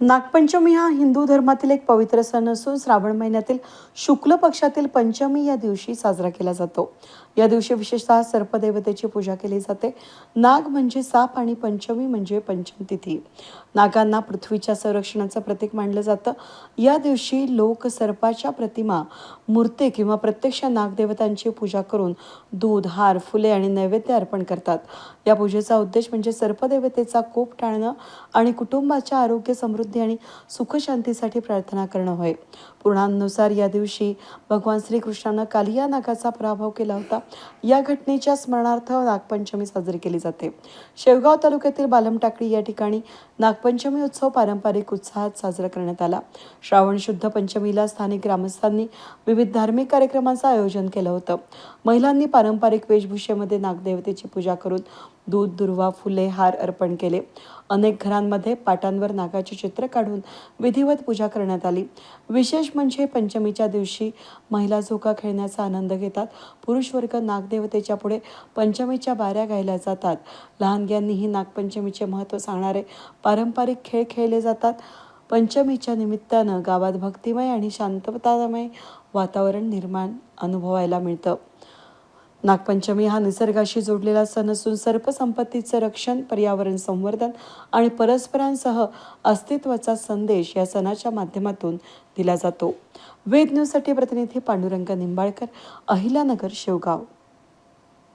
नागपंचमी हा हिंदू धर्मातील एक पवित्र सण असून श्रावण महिन्यातील शुक्ल पक्षातील पंचमी या दिवशी साजरा केला जातो. या दिवशी विशेषतः सर्पदेवतेची पूजा केली जाते. नाग म्हणजे साप आणि पंचमी म्हणजे पंचम तिथी नागांना पृथ्वीच्या संरक्षणाचं प्रतीक मानलं जातं. या दिवशी लोक सर्पाच्या प्रतिमा मूर्ती किंवा प्रत्यक्ष नागदेवतांची पूजा करून दूध हार फुले आणि नैवेद्य अर्पण करतात. या पूजेचा उद्देश म्हणजे सर्पदेवतेचा कोप टाळणं आणि कुटुंबाच्या आरोग्य समृद्ध आणि सुखशांतीसाठी प्रार्थना करणं होय. पुराणांनुसार या दिवशी भगवान श्रीकृष्णानं कालिया नागाचा पराभव केला होता. या घटनेच्या स्मरणार्थ नागपंचमी साजरी केली जाते. शेवगाव तालुक्यातील बालमटाकडी या ठिकाणी नागपंचमी उत्सव पारंपरिक उत्साहात साजरा करण्यात आला. श्रावण शुद्ध पंचमीला स्थानिक ग्रामस्थांनी विविध धार्मिक कार्यक्रमांचं आयोजन केलं होतं. महिलांनी पारंपरिक वेशभूषेमध्ये नागदेवतेची पूजा करून दूध दुर्वा फुले हार अर्पण केले. अनेक घरांमध्ये पाटांवर नागाचे चित्र चित्र काढून विधिवत पूजा करण्यात आली. विशेष म्हणजे पंचमीच्या दिवशी महिला झोका खेळण्याचा आनंद घेतात. पुरुष वर्ग नागदेवतेच्या पुढे पंचमीच्या बाऱ्या गायल्या जातात. लहानग्यांनीही नागपंचमीचे महत्त्व सांगणारे पारंपरिक खेळ खेळले जातात. पंचमीच्या निमित्तानं गावात भक्तिमय आणि शांततामय वातावरण निर्माण अनुभवायला मिळतं. नागपंचमी हा निसर्गाशी जोडलेला सण असून सर्पसंपत्तीचं रक्षण पर्यावरण संवर्धन आणि परस्परांसह अस्तित्वाचा संदेश या सणाच्या माध्यमातून दिला जातो. वेद न्यूजसाठी प्रतिनिधी पांडुरंग निंबाळकर अहिल्यानगर शेवगाव.